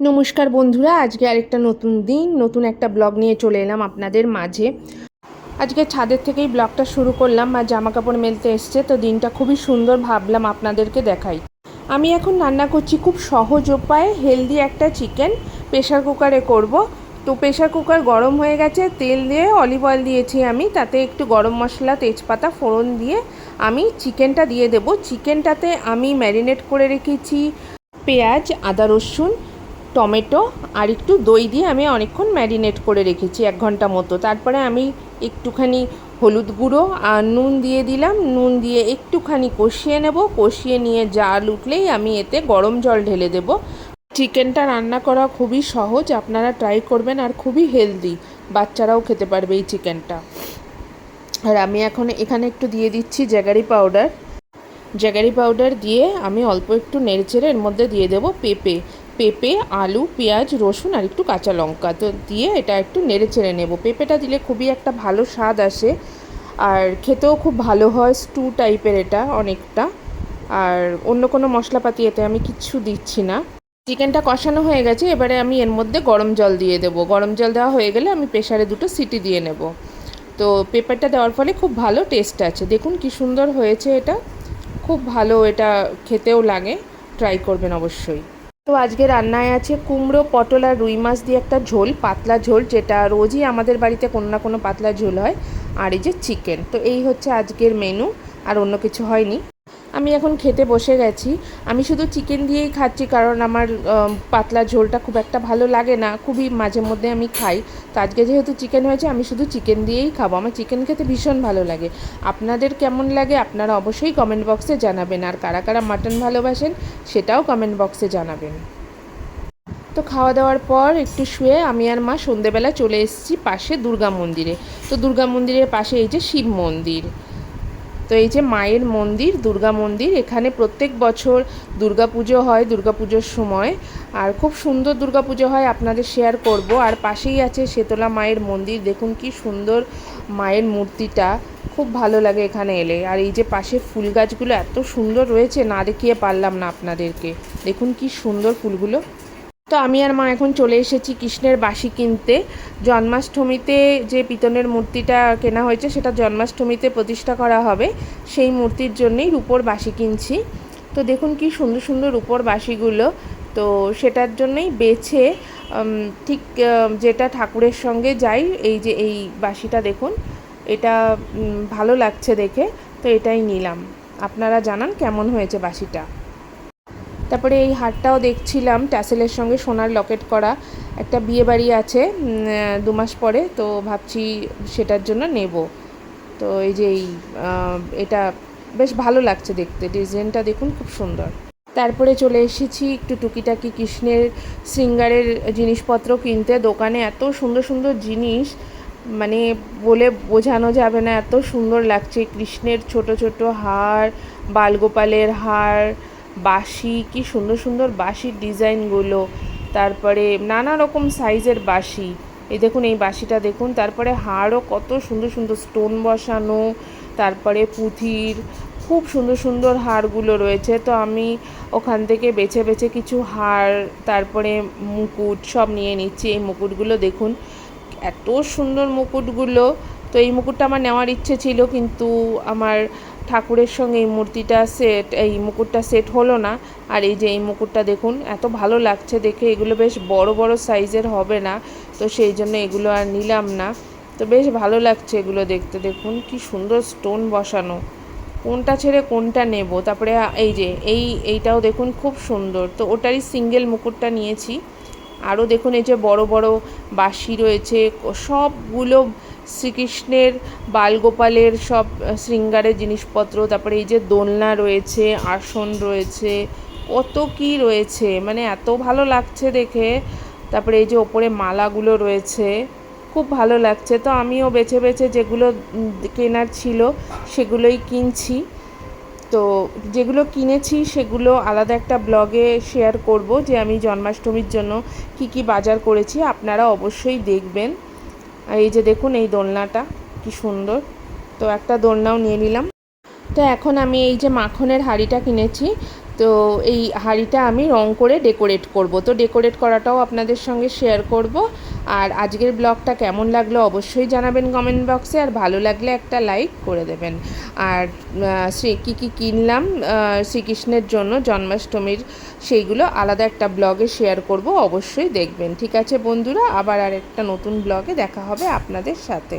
নমস্কার বন্ধুরা, আজকে আরেকটা নতুন দিন, নতুন একটা ব্লগ নিয়ে চলে এলাম আপনাদের মাঝে। আজকে ছাদের থেকেই ব্লগটা শুরু করলাম আর জামা কাপড় মেলতে এসছে, তো দিনটা খুবই সুন্দর ভাবলাম আপনাদেরকে দেখাই। আমি এখন রান্না করছি খুব সহজ উপায়ে হেলদি একটা চিকেন প্রেশার কুকারে করব। তো প্রেশার কুকার গরম হয়ে গেছে, তেল দিয়ে অলিভ অয়েল দিয়েছি আমি, তাতে একটু গরম মশলা, তেজপাতা, ফোড়ন দিয়ে আমি চিকেনটা দিয়ে দেব। চিকেনটাতে আমি ম্যারিনেট করে রেখেছি পেঁয়াজ, আদা রসুন টমেটো আর একটু দই দিয়ে আমি অনেকক্ষণ ম্যারিনেট করে রেখেছি এক ঘণ্টা মতো। তারপরে আমি একটুখানি হলুদ গুঁড়ো আর নুন দিয়ে দিলাম। নুন দিয়ে একটুখানি কষিয়ে নেব। কষিয়ে নিয়ে জাল উঠলেই আমি এতে গরম জল ঢেলে দেব। চিকেনটা রান্না করা খুবই সহজ। আপনারা ট্রাই করবেন আর খুবই হেলদি। বাচ্চারাও খেতে পারবে এই চিকেনটা। আর আমি এখন এখানে একটু দিয়ে দিচ্ছি জ্যাগারি পাউডার। জ্যাগারি পাউডার দিয়ে আমি অল্প একটু নেড়েচেড়ে এর মধ্যে দিয়ে দেবো পেঁপে। পেঁপে, আলু, পেঁয়াজ, রসুন আর একটু কাঁচা লঙ্কা। তো দিয়ে এটা একটু নেড়ে চেড়ে নেব। পেঁপেটা দিলে খুবই একটা ভালো স্বাদ আসে। আর খেতেও খুব ভালো হয় স্টু টাইপের এটা অনেকটা। আর অন্য কোনো মশলাপাতি এতে আমি কিচ্ছু দিচ্ছি না। চিকেনটা কষানো হয়ে গেছে, এবারে আমি এর মধ্যে গরম জল দিয়ে দেবো। গরম জল দেওয়া হয়ে গেলে আমি প্রেশারে দুটো সিটি দিয়ে নেব। তো পেপারটা দেওয়ার ফলে খুব ভালো টেস্ট আছে। দেখুন কি সুন্দর হয়েছে এটা। খুব ভালো এটা খেতেও লাগে। ট্রাই করবেন অবশ্যই। তো আজকে রান্নায় আছে কুমড়ো, পটল আর রুই মাছ দিয়ে একটা ঝোল, পাতলা ঝোল, যেটা রোজই আমাদের বাড়িতে কোনো না কোনো পাতলা ঝোল হয়, আর এই যে চিকেন তো এই হচ্ছে আজকের মেনু আর অন্য কিছু হয়নি। আমি এখন খেতে বসে গেছি। আমি শুধু চিকেন দিয়েই খাচ্ছি কারণ আমার পাতলা ঝোলটা খুব একটা ভালো লাগে না। খুবই মাঝে মধ্যে আমি খাই। তো আজকে যেহেতু চিকেন হয়েছে, আমি শুধু চিকেন দিয়েই খাব। আমার চিকেন খেতে ভীষণ ভালো লাগে। আপনাদের কেমন লাগে আপনারা অবশ্যই কমেন্ট বক্সে জানাবেন। আর কারা কারা মাটন ভালোবাসেন, সেটাও কমেন্ট বক্সে জানাবেন। তো খাওয়া দাওয়ার পর একটু শুয়ে আমি আর মা সন্ধেবেলা চলে এসেছি পাশে দুর্গা মন্দিরে। তো দুর্গা মন্দিরের পাশে এই যে শিব মন্দির। তো এই যে মায়ের মন্দির, দুর্গা মন্দির, এখানে প্রত্যেক বছর দুর্গা পুজো হয় দুর্গা পুজোর সময়। আর খুব সুন্দর দুর্গা পুজো হয়, আপনাদের শেয়ার করব। আর পাশেই আছে শেতলা মায়ের মন্দির, দেখুন কি সুন্দর মায়ের মূর্তিটা। খুব ভালো লাগে এখানে এলে। আর এই যে পাশে ফুল গাছগুলো এত সুন্দর রয়েছে, না দেখিয়ে পারলাম না আপনাদেরকে। দেখুন কি সুন্দর ফুলগুলো। তো আমি আর মা এখন চলে এসেছি কৃষ্ণের বাসি কিনতে। জন্মাষ্টমীতে যে পিতনের মূর্তিটা কেনা হয়েছে, সেটা জন্মাষ্টমীতে প্রতিষ্ঠা করা হবে। সেই মূর্তির জন্যেই রূপোর বাসি কিনছি। তো দেখুন কি সুন্দর সুন্দর রূপোর বাসিগুলো তো সেটার জন্যই বেছে ঠিক যেটা ঠাকুরের সঙ্গে যাই, এই যে এই বাসিটা দেখুন, এটা ভালো লাগছে দেখে। তো এটাই নিলাম। আপনারা জানান কেমন হয়েছে বাসিটা তারপরে এই হারটাও দেখছিলাম ট্যাসেলের সঙ্গে সোনার লকেট করা একটা বিয়ে বাড়ি আছে দু মাস পরে, তো ভাবছি সেটার জন্য নেব। তো এই যে এই এটা বেশ ভালো লাগছে দেখতে, ডিজাইনটা দেখুন খুব সুন্দর। তারপরে চলে এসেছি একটু টুকিটাকি কৃষ্ণের সিঙ্গারের জিনিসপত্র কিনতে, দোকানে এত সুন্দর সুন্দর জিনিস মানে বলে বোঝানো যাবে না, এত সুন্দর লাগছে, কৃষ্ণের ছোট ছোট হার, বালগোপালের হার বাঁশি কি সুন্দর সুন্দর বাঁশির ডিজাইনগুলো। তারপরে নানা রকম সাইজের বাঁশি এই দেখুন, এই বাঁশিটা দেখুন। তারপরে হাড়ও কত সুন্দর সুন্দর স্টোন বসানো। তারপরে পুঁথির খুব সুন্দর সুন্দর হারগুলো রয়েছে। তো আমি ওখান থেকে বেছে বেছে কিছু হার তারপরে মুকুট সব নিয়ে নিচ্ছি। এই মুকুটগুলো দেখুন, এত সুন্দর মুকুটগুলো। তো এই মুকুটটা আমার নেওয়ার ইচ্ছে ছিল, কিন্তু আমার ঠাকুরের সঙ্গে এই মূর্তিটা সেট এই মুকুটটা সেট হলো না। আর এই যে এই মুকুটটা দেখুন, এত ভালো লাগছে দেখে। এগুলো বেশ বড় বড় সাইজের হবে না। তো সেই জন্য এগুলো আর নিলাম না। তো বেশ ভালো লাগছে এগুলো দেখতে। দেখুন কি সুন্দর স্টোন বসানো। কোনটা ছেড়ে কোনটা নেব? তারপরে এই যে, এই, এইটাও দেখুন খুব সুন্দর। তো ওটারই সিঙ্গেল মুকুটটা নিয়েছি। আরও দেখুন এই যে বড় বড় বাঁশি রয়েছে। সবগুলো শ্রীকৃষ্ণের, বালগোপালের সব শৃঙ্গারের জিনিসপত্র, তারপরে এই যে দোলনা রয়েছে, আসন রয়েছে, কত কি রয়েছে মানে এত ভালো লাগছে দেখে। তারপরে এই যে ওপরে মালাগুলো রয়েছে, খুব ভালো লাগছে। তো আমিও বেছে বেছে যেগুলো কেনার ছিল, সেগুলোই কিনছি। তো যেগুলো কিনেছি, সেগুলো আলাদা একটা ব্লগে শেয়ার করব যে আমি জন্মাষ্টমীর জন্য কি কি বাজার করেছি, আপনারা অবশ্যই দেখবেন। আর এই যে দেখুন, এই দোলনাটা কি সুন্দর। তো একটা দোলনাও নিয়ে নিলাম। তো এখন আমি এই যে মাখনের হাঁড়িটা কিনেছি, তো এই হাঁড়িটা আমি রং করে ডেকোরেট করব। তো ডেকোরেট করাটাও আপনাদের সঙ্গে শেয়ার করব। আর আজকের ব্লগটা কেমন লাগল অবশ্যই জানাবেন কমেন্ট বক্সে আর ভালো লাগলে একটা লাইক করে দেবেন। আর শ্রী, কী কী কিনলাম শ্রীকৃষ্ণের জন্য জন্মাষ্টমীর সেইগুলো আলাদা একটা ব্লগে শেয়ার করব, অবশ্যই দেখবেন। ঠিক আছে বন্ধুরা, আবার আর একটা নতুন ব্লগে দেখা হবে আপনাদের সাথে।